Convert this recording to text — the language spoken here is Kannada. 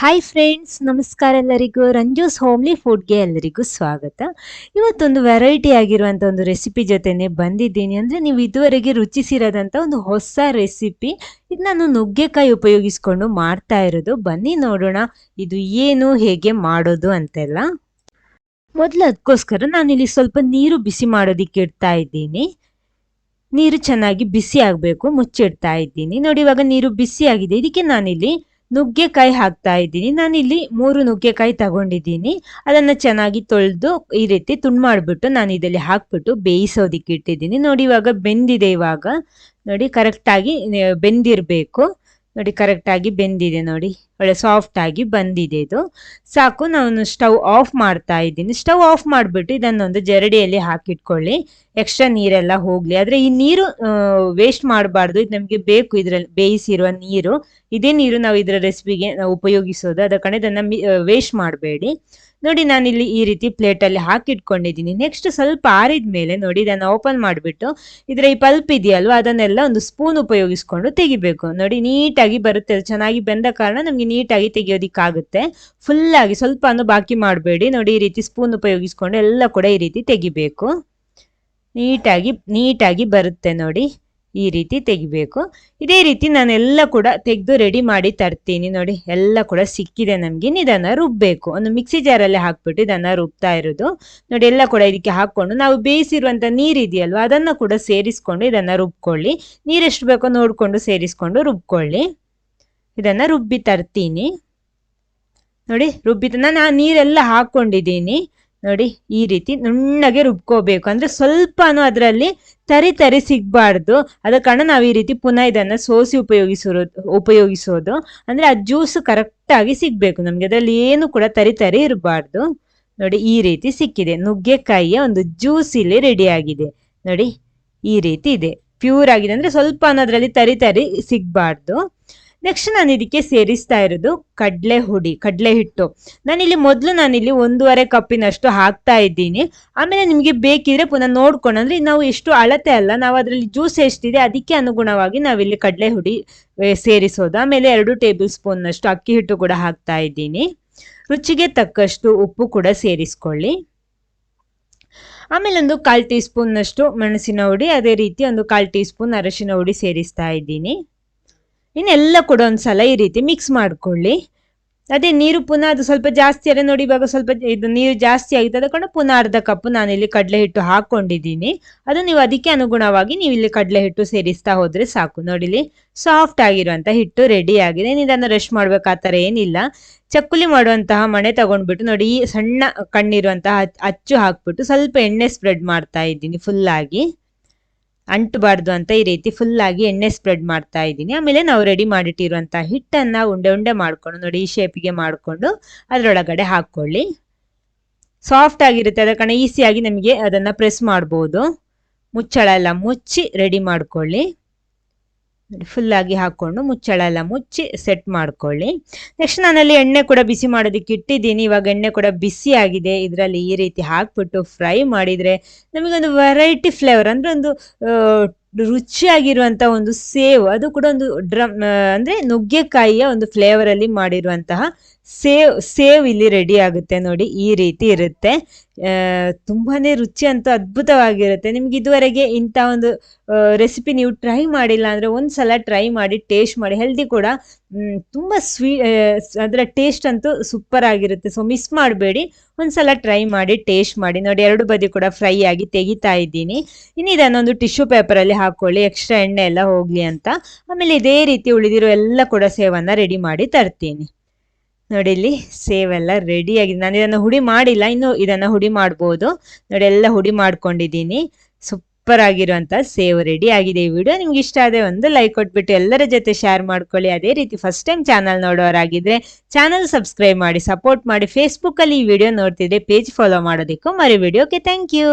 ಹಾಯ್ ಫ್ರೆಂಡ್ಸ್ ನಮಸ್ಕಾರ ಎಲ್ಲರಿಗೂ. ರಂಜೂಸ್ ಹೋಮ್ಲಿ ಫುಡ್ಗೆ ಎಲ್ಲರಿಗೂ ಸ್ವಾಗತ. ಇವತ್ತೊಂದು ವೆರೈಟಿ ಆಗಿರುವಂಥ ಒಂದು ರೆಸಿಪಿ ಜೊತೆನೆ ಬಂದಿದ್ದೀನಿ. ಅಂದರೆ ನೀವು ಇದುವರೆಗೆ ರುಚಿಸಿರೋದಂಥ ಒಂದು ಹೊಸ ರೆಸಿಪಿ ಇದು ನಾನು ನುಗ್ಗೆಕಾಯಿ ಉಪಯೋಗಿಸ್ಕೊಂಡು ಮಾಡ್ತಾ ಇರೋದು. ಬನ್ನಿ ನೋಡೋಣ, ಇದು ಏನು, ಹೇಗೆ ಮಾಡೋದು ಅಂತೆಲ್ಲ. ಮೊದಲು ಅದಕ್ಕೋಸ್ಕರ ನಾನಿಲ್ಲಿ ಸ್ವಲ್ಪ ನೀರು ಬಿಸಿ ಮಾಡೋದಿಕ್ಕೆ ಇಡ್ತಾ ಇದ್ದೀನಿ. ನೀರು ಚೆನ್ನಾಗಿ ಬಿಸಿ ಆಗಬೇಕು, ಮುಚ್ಚಿಡ್ತಾ ಇದ್ದೀನಿ. ನೋಡಿ ಇವಾಗ ನೀರು ಬಿಸಿ ಆಗಿದೆ. ಇದಕ್ಕೆ ನಾನಿಲ್ಲಿ ನುಗ್ಗೆಕಾಯಿ ಹಾಕ್ತಾ ಇದ್ದೀನಿ. ನಾನಿಲ್ಲಿ ಮೂರು ನುಗ್ಗೆಕಾಯಿ ತಗೊಂಡಿದ್ದೀನಿ. ಅದನ್ನು ಚೆನ್ನಾಗಿ ತೊಳೆದು ಈ ರೀತಿ ತುಂಡು ಮಾಡಿಬಿಟ್ಟು ನಾನು ಇದರಲ್ಲಿ ಹಾಕ್ಬಿಟ್ಟು ಬೇಯಿಸೋದಿಕ್ಕೆ ಇಟ್ಟಿದ್ದೀನಿ. ನೋಡಿ, ಇವಾಗ ಬೆಂದಿದೆ ಇವಾಗ. ನೋಡಿ ಕರೆಕ್ಟಾಗಿ ಬೆಂದಿರಬೇಕು. ನೋಡಿ ಕರೆಕ್ಟಾಗಿ ಬೆಂದಿದೆ ನೋಡಿ. ಒಳ್ಳೆ ಸಾಫ್ಟ್ ಆಗಿ ಬಂದಿದೆ ಇದು. ಸಾಕು, ನಾನು ಸ್ಟವ್ ಆಫ್ ಮಾಡ್ತಾ ಇದ್ದೀನಿ. ಸ್ಟವ್ ಆಫ್ ಮಾಡಿಬಿಟ್ಟು ಇದನ್ನೊಂದು ಜರಡಿಯಲ್ಲಿ ಹಾಕಿಟ್ಕೊಳ್ಳಿ. ಎಕ್ಸ್ಟ್ರಾ ನೀರೆಲ್ಲ ಹೋಗಲಿ. ಆದರೆ ಈ ನೀರು ವೇಸ್ಟ್ ಮಾಡಬಾರ್ದು. ಇದು ನಮಗೆ ಬೇಕು ಇದರಲ್ಲಿ, ಬೇಯಿಸಿರುವ ನೀರು. ಇದೇ ನೀರು ನಾವು ಇದರ ರೆಸಿಪಿಗೆ ಉಪಯೋಗಿಸೋದು. ಅದ ಕಡೆ ಇದನ್ನು ವೇಸ್ಟ್ ಮಾಡಬೇಡಿ. ನೋಡಿ, ನಾನಿಲ್ಲಿ ಈ ರೀತಿ ಪ್ಲೇಟಲ್ಲಿ ಹಾಕಿಟ್ಕೊಂಡಿದ್ದೀನಿ. ನೆಕ್ಸ್ಟ್ ಸ್ವಲ್ಪ ಆರಿದ ಮೇಲೆ ನೋಡಿ, ಇದನ್ನು ಓಪನ್ ಮಾಡಿಬಿಟ್ಟು ಇದರ ಈ ಪಲ್ಪ್ ಇದೆಯಲ್ವ, ಅದನ್ನೆಲ್ಲ ಒಂದು ಸ್ಪೂನ್ ಉಪಯೋಗಿಸ್ಕೊಂಡು ತೆಗಿಬೇಕು. ನೋಡಿ, ನೀಟಾಗಿ ಬರುತ್ತೆ. ಚೆನ್ನಾಗಿ ಬೆಂದ ಕಾರಣ ನಮಗೆ ನೀಟಾಗಿ ತೆಗಿಯೋದಿಕ್ಕಾಗುತ್ತೆ. ಆಗಿ ಸ್ವಲ್ಪ ಬಾಕಿ ಮಾಡಬೇಡಿ. ನೋಡಿ, ಈ ರೀತಿ ಸ್ಪೂನ್ ಉಪಯೋಗಿಸ್ಕೊಂಡು ಎಲ್ಲ ಕೂಡ ಈ ರೀತಿ ತೆಗಿಬೇಕು. ನೀಟಾಗಿ ನೀಟಾಗಿ ಬರುತ್ತೆ ನೋಡಿ, ಈ ರೀತಿ ತೆಗಿಬೇಕು. ಇದೇ ರೀತಿ ನಾನೆಲ್ಲ ಕೂಡ ತೆಗೆದು ರೆಡಿ ಮಾಡಿ ತರ್ತೀನಿ ನೋಡಿ, ಎಲ್ಲ ಕೂಡ ಸಿಕ್ಕಿದೆ ನಮಗೆ. ಇದನ್ನ ರುಬ್ಬಬೇಕು ಒಂದು ಮಿಕ್ಸಿ ಜಾರಲ್ಲಿ ಹಾಕ್ಬಿಟ್ಟು ಇದನ್ನ ರುಬ್ತಾ ಇರೋದು. ನೋಡಿ, ಎಲ್ಲ ಕೂಡ ಇದಕ್ಕೆ ಹಾಕ್ಕೊಂಡು ನಾವು ಬೇಯಿಸಿರುವಂಥ ನೀರು ಇದೆಯಲ್ವ ಅದನ್ನು ಕೂಡ ಸೇರಿಸ್ಕೊಂಡು ಇದನ್ನು ರುಬ್ಕೊಳ್ಳಿ. ನೀರೆಷ್ಟು ಬೇಕೋ ನೋಡಿಕೊಂಡು ಸೇರಿಸ್ಕೊಂಡು ರುಬ್ಕೊಳ್ಳಿ. ಇದನ್ನು ರುಬ್ಬಿ ತರ್ತೀನಿ. ನೋಡಿ ರುಬ್ಬಿದನ್ನ ನಾನು ನೀರೆಲ್ಲ ಹಾಕ್ಕೊಂಡಿದ್ದೀನಿ ನೋಡಿ, ಈ ರೀತಿ ನುಣ್ಣಗೆ ರುಬ್ಕೋಬೇಕು. ಅಂದ್ರೆ ಸ್ವಲ್ಪನೂ ಅದರಲ್ಲಿ ತರಿ ತರಿ ಸಿಗಬಾರ್ದು. ಅದ ಕಾರಣ ನಾವು ಈ ರೀತಿ ಪುನಃ ಇದನ್ನ ಸೋಸಿ ಉಪಯೋಗಿಸೋದು ಉಪಯೋಗಿಸೋದು. ಅಂದ್ರೆ ಆ ಜ್ಯೂಸ್ ಕರೆಕ್ಟ್ ಆಗಿ ಸಿಗ್ಬೇಕು ನಮ್ಗೆ. ಅದರಲ್ಲಿ ಏನು ಕೂಡ ತರಿ ತರಿ ಇರಬಾರ್ದು. ನೋಡಿ, ಈ ರೀತಿ ಸಿಕ್ಕಿದೆ. ನುಗ್ಗೆಕಾಯಿಯ ಒಂದು ಜ್ಯೂಸ್ ಇಲ್ಲಿ ರೆಡಿ ಆಗಿದೆ. ನೋಡಿ, ಈ ರೀತಿ ಇದೆ. ಪ್ಯೂರ್ ಆಗಿದೆ. ಅಂದ್ರೆ ಸ್ವಲ್ಪ ಅನ್ನೋದ್ರಲ್ಲಿ ತರಿ ತರಿ ಸಿಗ್ಬಾರ್ದು. ನೆಕ್ಸ್ಟ್ ನಾನು ಇದಕ್ಕೆ ಸೇರಿಸ್ತಾ ಇರೋದು ಕಡಲೆ ಹುಡಿ, ಕಡಲೆ ಹಿಟ್ಟು. ನಾನಿಲ್ಲಿ ಮೊದಲು ನಾನಿಲ್ಲಿ ಒಂದೂವರೆ ಕಪ್ಪಿನಷ್ಟು ಹಾಕ್ತಾ ಇದ್ದೀನಿ. ಆಮೇಲೆ ನಿಮಗೆ ಬೇಕಿದ್ರೆ ಪುನಃ ನೋಡ್ಕೊಂಡು ಅಂದರೆ ನಾವು ಎಷ್ಟು ಅಳತೆ ಅಲ್ಲ, ನಾವು ಅದರಲ್ಲಿ ಜ್ಯೂಸ್ ಎಷ್ಟಿದೆ ಅದಕ್ಕೆ ಅನುಗುಣವಾಗಿ ನಾವಿಲ್ಲಿ ಕಡಲೆ ಹುಡಿ ಸೇರಿಸೋದು. ಆಮೇಲೆ ಎರಡು ಟೇಬಲ್ ಸ್ಪೂನ್ನಷ್ಟು ಅಕ್ಕಿ ಹಿಟ್ಟು ಕೂಡ ಹಾಕ್ತಾ ಇದ್ದೀನಿ. ರುಚಿಗೆ ತಕ್ಕಷ್ಟು ಉಪ್ಪು ಕೂಡ ಸೇರಿಸ್ಕೊಳ್ಳಿ. ಆಮೇಲೆ ಒಂದು ಕಾಲು ಟೀ ಸ್ಪೂನ್ನಷ್ಟು ಮೆಣಸಿನ ಹುಡಿ, ಅದೇ ರೀತಿ ಒಂದು ಕಾಲು ಟೀ ಸ್ಪೂನ್ ಅರಶಿನ ಹುಡಿ ಸೇರಿಸ್ತಾ ಇದ್ದೀನಿ. ಇನ್ನೆಲ್ಲ ಕೂಡ ಒಂದ್ಸಲ ಈ ರೀತಿ ಮಿಕ್ಸ್ ಮಾಡ್ಕೊಳ್ಳಿ. ಅದೇ ನೀರು ಪುನಃ ಅದು ಸ್ವಲ್ಪ ಜಾಸ್ತಿ ಅಲ್ಲ ನೋಡಿ ಇವಾಗ ಸ್ವಲ್ಪ ಇದು ನೀರು ಜಾಸ್ತಿ ಆಗಿದೆ ಅದಕ್ಕೊಂಡು ಪುನಃ ಅರ್ಧ ಕಪ್ ಇಲ್ಲಿ ಕಡಲೆ ಹಿಟ್ಟು ಹಾಕೊಂಡಿದ್ದೀನಿ. ಅದು ನೀವು ಅದಕ್ಕೆ ಅನುಗುಣವಾಗಿ ನೀವು ಇಲ್ಲಿ ಕಡಲೆ ಹಿಟ್ಟು ಸೇರಿಸ್ತಾ ಹೋದ್ರೆ ಸಾಕು. ನೋಡಿಲಿ ಸಾಫ್ಟ್ ಆಗಿರುವಂಥ ಹಿಟ್ಟು ರೆಡಿ ಆಗಿದೆ. ಇದನ್ನು ರಶ್ ಮಾಡ್ಬೇಕು ಥರ ಏನಿಲ್ಲ. ಚಕ್ಕುಲಿ ಮಾಡುವಂತಹ ಮಣೆ ತಗೊಂಡ್ಬಿಟ್ಟು ನೋಡಿ ಈ ಸಣ್ಣ ಕಣ್ಣಿರುವಂತಹ ಅಚ್ಚು ಹಾಕ್ಬಿಟ್ಟು ಸ್ವಲ್ಪ ಎಣ್ಣೆ ಸ್ಪ್ರೆಡ್ ಮಾಡ್ತಾ ಇದ್ದೀನಿ ಫುಲ್ಲಾಗಿ ಅಂಟಬಾರ್ದು ಅಂತ ಈ ರೀತಿ ಫುಲ್ ಆಗಿ ಎಣ್ಣೆ ಸ್ಪ್ರೆಡ್ ಮಾಡ್ತಾ ಇದ್ದೀನಿ. ಆಮೇಲೆ ನಾವು ರೆಡಿ ಮಾಡಿಟ್ಟಿರುವಂತಹ ಹಿಟ್ಟನ್ನ ಉಂಡೆ ಉಂಡೆ ಮಾಡ್ಕೊಂಡು ನೋಡಿ ಈ ಶೇಪಿಗೆ ಮಾಡಿಕೊಂಡು ಅದರೊಳಗಡೆ ಹಾಕೊಳ್ಳಿ ಸಾಫ್ಟ್ ಆಗಿರುತ್ತೆ ಅದ ಕಾರಣ ಈಸಿಯಾಗಿ ನಮಗೆ ಅದನ್ನ ಪ್ರೆಸ್ ಮಾಡ್ಬೋದು. ಮುಚ್ಚಳ ಎಲ್ಲ ಮುಚ್ಚಿ ರೆಡಿ ಮಾಡ್ಕೊಳ್ಳಿ. ಫುಲ್ ಆಗಿ ಹಾಕೊಂಡು ಮುಚ್ಚಳ ಎಲ್ಲ ಮುಚ್ಚಿ ಸೆಟ್ ಮಾಡ್ಕೊಳ್ಳಿ. ನೆಕ್ಸ್ಟ್ ನಾನಲ್ಲಿ ಎಣ್ಣೆ ಕೂಡ ಬಿಸಿ ಮಾಡೋದಕ್ಕೆ ಇಟ್ಟಿದ್ದೀನಿ. ಇವಾಗ ಎಣ್ಣೆ ಕೂಡ ಬಿಸಿ ಆಗಿದೆ. ಇದರಲ್ಲಿ ಈ ರೀತಿ ಹಾಕ್ಬಿಟ್ಟು ಫ್ರೈ ಮಾಡಿದ್ರೆ ನಮಗೊಂದು ವೆರೈಟಿ ಫ್ಲೇವರ್ ಅಂದ್ರೆ ಒಂದು ರುಚಿಯಾಗಿರುವಂತಹ ಒಂದು ಸೇವ್. ಅದು ಕೂಡ ಒಂದು ಡ್ರಮ್ ಅಂದ್ರೆ ನುಗ್ಗೆಕಾಯಿಯ ಒಂದು ಫ್ಲೇವರ್ ಅಲ್ಲಿ ಮಾಡಿರುವಂತಹ ಸೇವ್ ಸೇವ್ ಇಲ್ಲಿ ರೆಡಿ ಆಗುತ್ತೆ ನೋಡಿ, ಈ ರೀತಿ ಇರುತ್ತೆ. ತುಂಬಾನೇ ರುಚಿ ಅಂತೂ ಅದ್ಭುತವಾಗಿರುತ್ತೆ. ನಿಮ್ಗೆ ಇದುವರೆಗೆ ಇಂಥ ಒಂದು ರೆಸಿಪಿ ನೀವು ಟ್ರೈ ಮಾಡಿಲ್ಲ ಅಂದ್ರೆ ಒಂದ್ಸಲ ಟ್ರೈ ಮಾಡಿ ಟೇಸ್ಟ್ ಮಾಡಿ ಹೆಲ್ದಿ ಕೂಡ ತುಂಬ ಸ್ವೀ ಅದರ ಟೇಸ್ಟ್ ಅಂತೂ ಸೂಪರ್ ಆಗಿರುತ್ತೆ. ಸೊ ಮಿಸ್ ಮಾಡಬೇಡಿ. ಒಂದ್ಸಲ ಟ್ರೈ ಮಾಡಿ ಟೇಸ್ಟ್ ಮಾಡಿ. ನೋಡಿ, ಎರಡು ಬದಿ ಕೂಡ ಫ್ರೈ ಆಗಿ ತೆಗಿತಾ ಇದ್ದೀನಿ. ಇನ್ನು ಇದನ್ನೊಂದು ಟಿಶ್ಯೂ ಪೇಪರಲ್ಲಿ ಹಾಕೊಳ್ಳಿ ಎಕ್ಸ್ಟ್ರಾ ಎಣ್ಣೆ ಎಲ್ಲ ಹೋಗ್ಲಿ ಅಂತ. ಆಮೇಲೆ ಇದೇ ರೀತಿ ಉಳಿದಿರೋ ಎಲ್ಲ ಕೂಡ ಸೇವನ್ನ ರೆಡಿ ಮಾಡಿ ತರ್ತೀನಿ. ನೋಡಿ ಇಲ್ಲಿ ಸೇವ್ ಎಲ್ಲ ರೆಡಿ ಆಗಿದೆ. ನಾನು ಇದನ್ನು ಹುಡಿ ಮಾಡಿಲ್ಲ, ಇನ್ನು ಇದನ್ನ ಹುಡಿ ಮಾಡ್ಬೋದು. ನೋಡಿ ಎಲ್ಲ ಹುಡಿ ಮಾಡ್ಕೊಂಡಿದ್ದೀನಿ. ಸೂಪರ್ ಆಗಿರುವಂಥ ಸೇವ್ ರೆಡಿ ಆಗಿದೆ ಈ ವಿಡಿಯೋ ನಿಮ್ಗೆ ಇಷ್ಟ ಆದರೆ ಒಂದು ಲೈಕ್ ಕೊಟ್ಬಿಟ್ಟು ಎಲ್ಲರ ಜೊತೆ ಶೇರ್ ಮಾಡ್ಕೊಳ್ಳಿ. ಅದೇ ರೀತಿ ಫಸ್ಟ್ ಟೈಮ್ ಚಾನಲ್ ನೋಡೋರಾಗಿದ್ರೆ ಚಾನಲ್ ಸಬ್ಸ್ಕ್ರೈಬ್ ಮಾಡಿ ಸಪೋರ್ಟ್ ಮಾಡಿ. ಫೇಸ್ಬುಕ್ಕಲ್ಲಿ ಈ ವಿಡಿಯೋ ನೋಡ್ತಿದ್ರೆ ಪೇಜ್ ಫಾಲೋ ಮಾಡೋದಕ್ಕೂ ಮರಿ ವಿಡಿಯೋಕ್ಕೆ ಥ್ಯಾಂಕ್ ಯು